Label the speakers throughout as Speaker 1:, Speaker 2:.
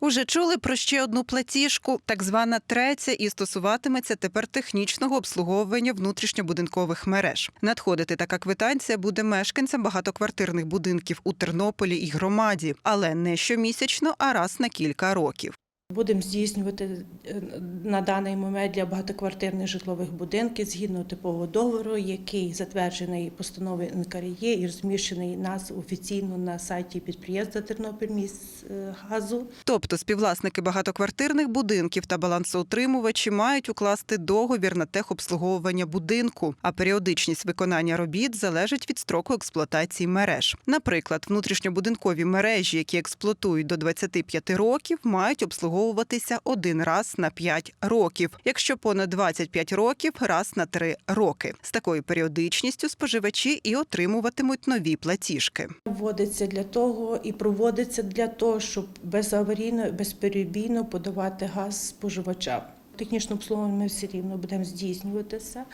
Speaker 1: Уже чули про ще одну платіжку, так звана третя, і стосуватиметься тепер технічного обслуговування внутрішньобудинкових мереж. Надходити така квитанція буде мешканцям багатоквартирних будинків у Тернополі і громаді, але не щомісячно, а раз на кілька років.
Speaker 2: Будемо здійснювати е, на даний момент для багатоквартирних житлових будинків згідно типового договору, який затверджений постановою НКРЄ і розміщений нас офіційно на сайті підприємства Тернопільміськгазу.
Speaker 1: Тобто співвласники багатоквартирних будинків та балансоутримувачі мають укласти договір на техобслуговування будинку, а періодичність виконання робіт залежить від строку експлуатації мереж. Наприклад, внутрішньобудинкові мережі, які експлуатують до 25 років, мають обслуговуватися один раз на 5 років. Якщо понад 25 років раз на 3 роки. З такою періодичністю споживачі і отримуватимуть нові платіжки.
Speaker 2: Вводиться для того і проводиться для того, щоб безаварійно, безперебійно подавати газ споживачам. Технічне обслуговування ми все рівно будемо здійснюватися,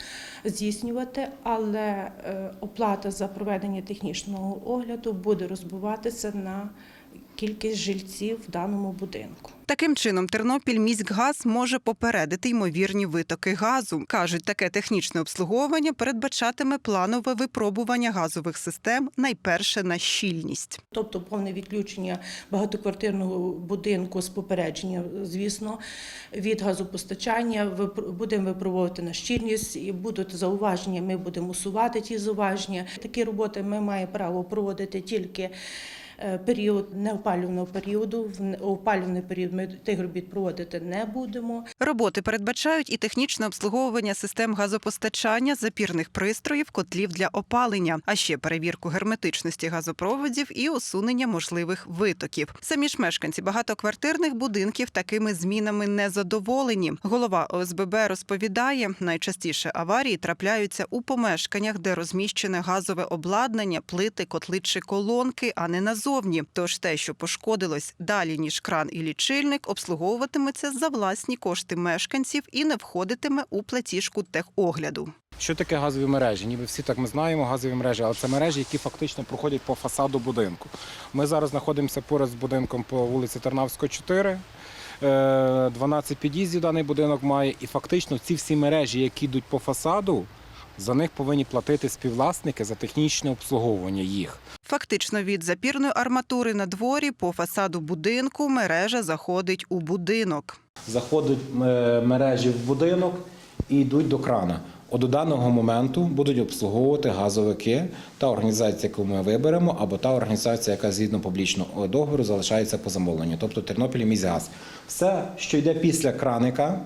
Speaker 2: здійснювати, але е, оплата за проведення технічного огляду буде розбиватися на кількість жильців в даному будинку.
Speaker 1: Таким чином, Тернопіль міськгаз може попередити ймовірні витоки газу. кажуть, таке технічне обслуговування передбачатиме планове випробування газових систем найперше на щільність.
Speaker 2: Тобто повне відключення багатоквартирного будинку з попередження, звісно, від газопостачання. Будемо випробовувати на щільність, і будуть зауваження. Ми будемо усувати ті зауваження. Такі роботи ми маємо право проводити тільки. Е, Період неопалювального періоду в опалювальний період ми тих робіт проводити не будемо.
Speaker 1: Роботи передбачають і технічне обслуговування систем газопостачання, запірних пристроїв, котлів для опалення, а ще перевірку герметичності газопроводів і усунення можливих витоків. Самі ж мешканці багатоквартирних будинків такими змінами не задоволені. Голова ОСББ розповідає, найчастіше аварії трапляються у помешканнях, де розміщене газове обладнання, плити, котли чи колонки, а не назовні. Тож те, що пошкодилось далі ніж кран і лічильник, обслуговуватиметься за власні кошти мешканців і не входитиме у платіжку техогляду.
Speaker 3: Що таке газові мережі? Ніби всі так ми знаємо газові мережі, але це мережі, які фактично проходять по фасаду будинку. Ми зараз знаходимося поряд з будинком по вулиці Тарнавського, 4. Е, 12 під'їздів даний будинок має, і фактично ці всі мережі, які йдуть по фасаду, за них повинні платити співвласники за технічне обслуговування їх.
Speaker 1: Фактично від запірної арматури на дворі по фасаду будинку мережа заходить у будинок.
Speaker 3: Заходять е, мережі в будинок і йдуть до крана. От до даного моменту будуть обслуговувати газовики та організація, яку ми виберемо, або та організація, яка згідно публічного договору залишається по замовленню, тобто Тернопіль міськгаз. Все, що йде після краника,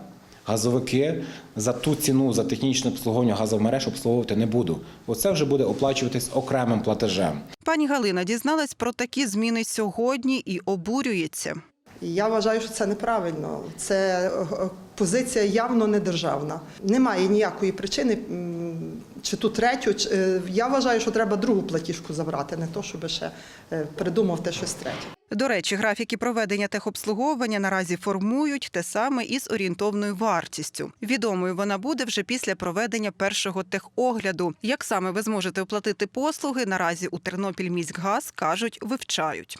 Speaker 3: газовики за ту ціну за технічне обслуговування газових мереж обслуговувати не буду. Оце вже буде оплачуватись окремим платежем.
Speaker 1: Пані Галина дізналась про такі зміни сьогодні і обурюється.
Speaker 4: Я вважаю, що це неправильно. Це е, позиція явно не державна. Немає ніякої причини, чи ту третю. е, Я вважаю, що треба другу платіжку забрати, не то, щоб ще е, придумав те щось третє.
Speaker 1: До речі, графіки проведення техобслуговування наразі формують те саме із орієнтовною вартістю. Відомою вона буде вже після проведення першого техогляду. Як саме ви зможете оплатити послуги, наразі у Тернопіль міськгаз кажуть, вивчають.